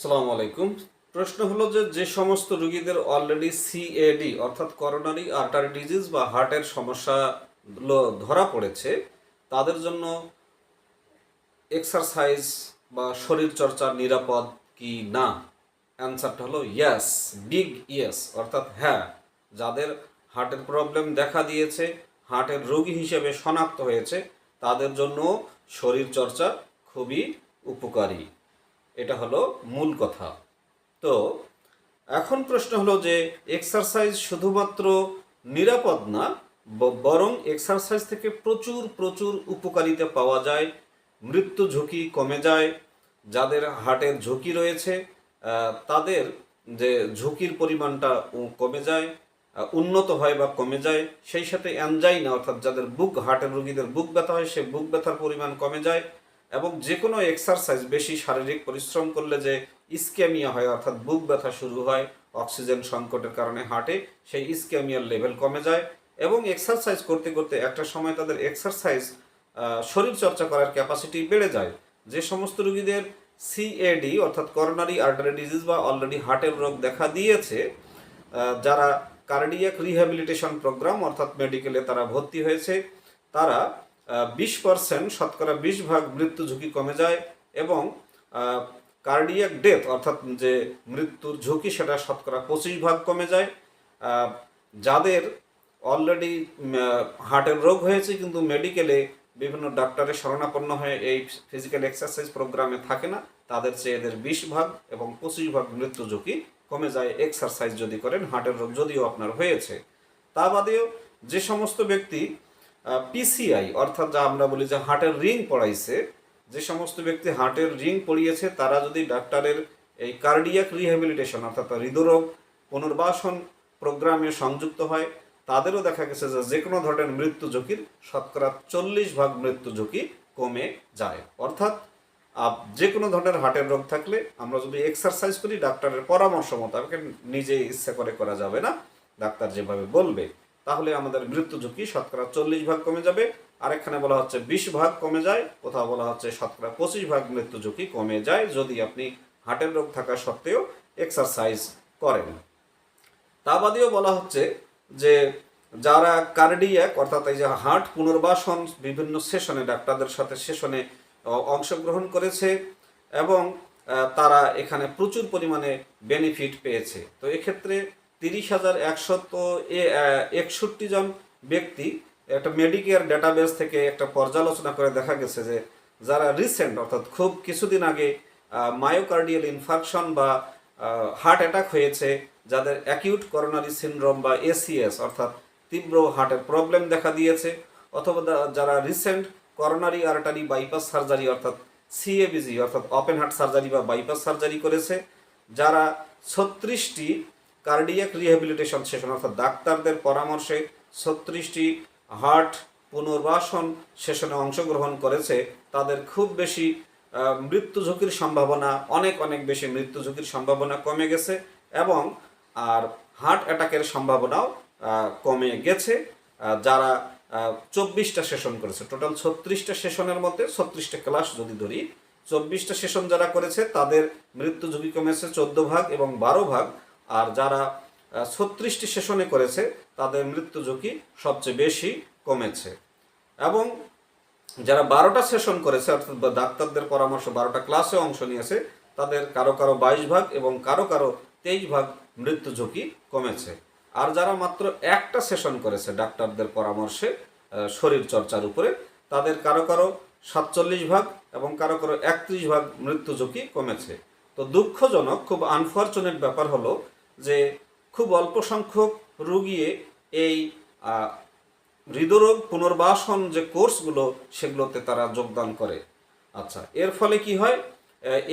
সালাম আলাইকুম। প্রশ্ন হলো যে যে সমস্ত রোগীদের অলরেডি সিএডি অর্থাৎ করোনারি আর্টারি ডিজিজ বা হার্টের সমস্যা ধরা পড়েছে, তাদের জন্য এক্সারসাইজ বা শরীর চর্চা নিরাপদ কি না? অ্যান্সারটা হলো ইয়েস বিগ ইয়েস অর্থাৎ হ্যাঁ। যাদের হার্টের প্রবলেম দেখা দিয়েছে হার্টের রোগী হিসেবে শনাক্ত হয়েছে, তাদের জন্য শরীর চর্চা খুবই উপকারী। এটা হলো মূল কথা। তো এখন প্রশ্ন হলো যে এক্সারসাইজ শুধুমাত্র নিরাপদ না বরং এক্সারসাইজ থেকে প্রচুর প্রচুর উপকারিতা পাওয়া যায়। মৃত্যু ঝুঁকি কমে যায়, যাদের হার্টের ঝুঁকি রয়েছে তাদের যে ঝুঁকির পরিমাণটা কমে যায় উন্নত হয় বা কমে যায়, সেই সাথে অ্যানজাইনা অর্থাৎ যাদের বুক, হার্টের রোগীদের বুক ব্যথা হয়, সে বুক ব্যথার পরিমাণ কমে যায়। এবং যে কোনো এক্সারসাইজ বেশি শারীরিক পরিশ্রম করলে যে ইস্কেমিয়া হয়, অর্থাৎ বুক ব্যথা শুরু হয় অক্সিজেন সংকটের কারণে হার্টে সেই ইস্কেমিয়ার লেভেল কমে যায় এবং এক্সারসাইজ করতে করতে একটা সময় তাদের এক্সারসাইজ শরীর চর্চা করার ক্যাপাসিটি বেড়ে যায়। যে সমস্ত রোগীদের সিএডি অর্থাৎ করোনারি আর্টারি ডিজিজ বা অলরেডি হার্টের রোগ দেখা দিয়েছে যারা কার্ডিয়াক রিহ্যাবিলিটেশন প্রোগ্রাম অর্থাৎ মেডিকেলে তারা ভর্তি হয়েছে, তারা বিশ পার্সেন্ট শতকরা বিশ ভাগ মৃত্যু ঝুঁকি কমে যায় এবং কার্ডিয়াক ডেথ অর্থাৎ যে মৃত্যুর ঝুঁকি, সেটা শতকরা পঁচিশ ভাগ কমে যায়। যাদের অলরেডি হার্টের রোগ হয়েছে, কিন্তু মেডিকেলে বিভিন্ন ডাক্তারের শরণাপন্ন হয়ে এই ফিজিক্যাল এক্সারসাইজ প্রোগ্রামে থাকে না, তাদের চেয়ে এদের বিশ ভাগ এবং পঁচিশ ভাগ মৃত্যু ঝুঁকি কমে যায় এক্সারসাইজ যদি করেন হার্টের রোগ যদিও আপনার হয়েছে। তা বাদেও যে সমস্ত ব্যক্তি পিসিআই অর্থাৎ যা আমরা বলি যে হার্টের রিং পড়াইছে, যে সমস্ত ব্যক্তি হার্টের রিং পড়িয়েছে, তারা যদি ডাক্তারের এই কার্ডিয়াক রিহ্যাবিলিটেশন, অর্থাৎ হৃদরোগ পুনর্বাসন প্রোগ্রামে সংযুক্ত হয়, তাদেরও দেখা গেছে যে যে কোনো ধরনের মৃত্যু ঝুঁকির শতকরা চল্লিশ ভাগ মৃত্যু ঝুঁকি কমে যায়। অর্থাৎ যে কোনো ধরনের হার্টের রোগ থাকলে আমরা যদি এক্সারসাইজ করি, ডাক্তারের পরামর্শ মোতাবেক নিজে ইচ্ছা করে করা যাবে না। ডাক্তার যেভাবে বলবে। তাহলে আমাদের মৃত্যু ঝুঁকি শতকরা চল্লিশ ভাগ কমে যাবে। আর এখানে বলা হচ্ছে বিশ ভাগ কমে যায়, কোথাও বলা হচ্ছে শতকরা পঁচিশ ভাগ মৃত্যু ঝুঁকি কমে যায় যদি আপনি হার্টের রোগ থাকা সত্ত্বেও এক্সারসাইজ করেন। তা বাদেও বলা হচ্ছে যে যারা কার্ডিয়াক অর্থাৎ এই যে হার্ট পুনর্বাসন, বিভিন্ন সেশনে, ডাক্তারদের সাথে সেশনে অংশগ্রহণ করেছে এবং তারা এখানে প্রচুর পরিমাণে বেনিফিট পেয়েছে। তো এক্ষেত্রে তিরিশ হাজার একশত একষট্টি জন ব্যক্তি একটা মেডিকেয়ার ডেটাবেস থেকে একটা পর্যালোচনা করে দেখা গেছে যে যারা রিসেন্ট অর্থাৎ খুব কিছুদিন আগে মায়োকার্ডিয়াল ইনফাকশন বা হার্ট অ্যাটাক হয়েছে, যাদের অ্যাকিউট করোনারি সিনড্রোম বা এসিএস অর্থাৎ তীব্র হার্টের প্রবলেম দেখা দিয়েছে, অথবা যারা recent coronary artery bypass surgery অর্থাৎ সিএবিজি অর্থাৎ ওপেন হার্ট সার্জারি বা বাইপাস সার্জারি করেছে, যারা ছত্রিশটি কার্ডিয়াক রিহ্যাবিলিটেশন সেশন, অর্থাৎ ডাক্তারদের পরামর্শে ছত্রিশটি হার্ট পুনর্বাসন সেশনে অংশগ্রহণ করেছে। তাদের খুব বেশি মৃত্যু ঝুঁকির সম্ভাবনা, অনেক অনেক বেশি মৃত্যু ঝুঁকির সম্ভাবনা কমে গেছে এবং, আর হার্ট অ্যাটাকের সম্ভাবনাও কমে গেছে। যারা চব্বিশটা সেশন করেছে, টোটাল ছত্রিশটা সেশনের মধ্যে ছত্রিশটা ক্লাস যদি ধরি, চব্বিশটা সেশন যারা করেছে তাদের মৃত্যু ঝুঁকি কমেছে চোদ্দ ভাগ এবং বারো ভাগ। আর যারা ছত্রিশটি সেশনে করেছে, তাদের মৃত্যু ঝুঁকি সবচেয়ে বেশি কমেছে। এবং যারা বারোটা সেশন করেছে, অর্থাৎ ডাক্তারদের পরামর্শ বারোটা ক্লাসে অংশ নিয়েছে, তাদের কারও কারও বাইশ ভাগ এবং কারও কারও তেইশ ভাগ মৃত্যু ঝুঁকি কমেছে। আর যারা মাত্র একটা সেশন করেছে ডাক্তারদের পরামর্শে শরীর চর্চার উপরে, তাদের কারও কারও সাতচল্লিশ ভাগ এবং কারও কারও একত্রিশ ভাগ মৃত্যু ঝুঁকি কমেছে। তো দুঃখজনক, খুব আনফর্চুনেট ব্যাপার হলো যে খুব অল্প সংখ্যক রুগী এই হৃদরোগ পুনর্বাসন যে কোর্সগুলো, সেগুলোতে তারা যোগদান করে। আচ্ছা এর ফলে কি হয়?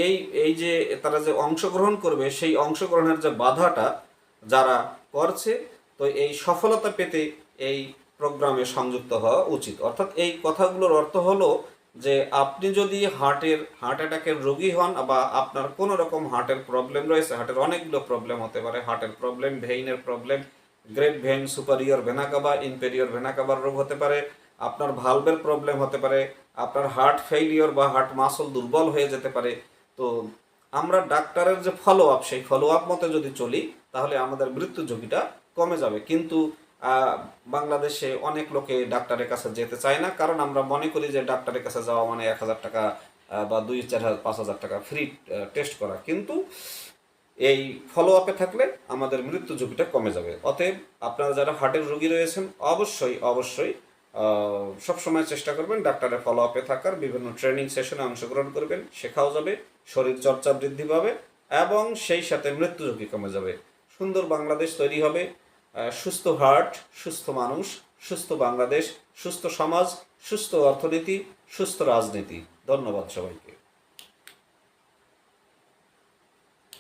এই এই যে তারা যে অংশগ্রহণ করবে, সেই অংশগ্রহণের যে বাধাটা যারা করছে, তো এই সফলতা পেতে এই প্রোগ্রামে সংযুক্ত হওয়া উচিত। অর্থাৎ এই কথাগুলোর অর্থ হলো যে আপনি যদি হার্টের হার্ট অ্যাটাকের রোগী হন বা আপনার কোনো রকম হার্টের প্রবলেম রয়েছে, হার্টের অনেকগুলো প্রবলেম হতে পারে। হার্টের problem, ভেইনের problem, great vein superior vena cava inferior ভেনাকাবার রোগ হতে পারে। আপনার ভালভের প্রবলেম হতে পারে। আপনার হার্ট ফেইলিওর বা হার্ট মাসল দুর্বল হয়ে যেতে পারে। তো আমরা ডাক্তারের যে ফলো আপ সেই ফলো আপ মতে যদি চলি, তাহলে আমাদের মৃত্যু ঝুঁকিটা কমে যাবে। কিন্তু বাংলাদেশে অনেক লোকে ডাক্তারের কাছে যেতে চায় না। কারণ আমরা মনে করি যে ডাক্তারের কাছে যাওয়া মানে এক হাজার টাকা বা দুই, চার হাজার, পাঁচ হাজার টাকা ফ্রি টেস্ট করা। কিন্তু এই ফলো আপে থাকলে আমাদের মৃত্যু ঝুঁকিটা কমে যাবে। অতএব আপনারা যারা হার্টের রোগী রয়েছেন, অবশ্যই অবশ্যই সবসময় চেষ্টা করবেন ডাক্তারের ফলো আপে থাকার। বিভিন্ন ট্রেনিং সেশনে অংশগ্রহণ করবেন, শেখাও যাবে শরীর চর্চা বৃদ্ধি পাবে, এবং সেই সাথে মৃত্যু ঝুঁকি কমে যাবে। সুন্দর বাংলাদেশ তৈরি হবে। সুস্থ হার্ট সুস্থ মানুষ সুস্থ বাংলাদেশ সুস্থ সমাজ সুস্থ অর্থনীতি সুস্থ রাজনীতি। ধন্যবাদ সবাইকে।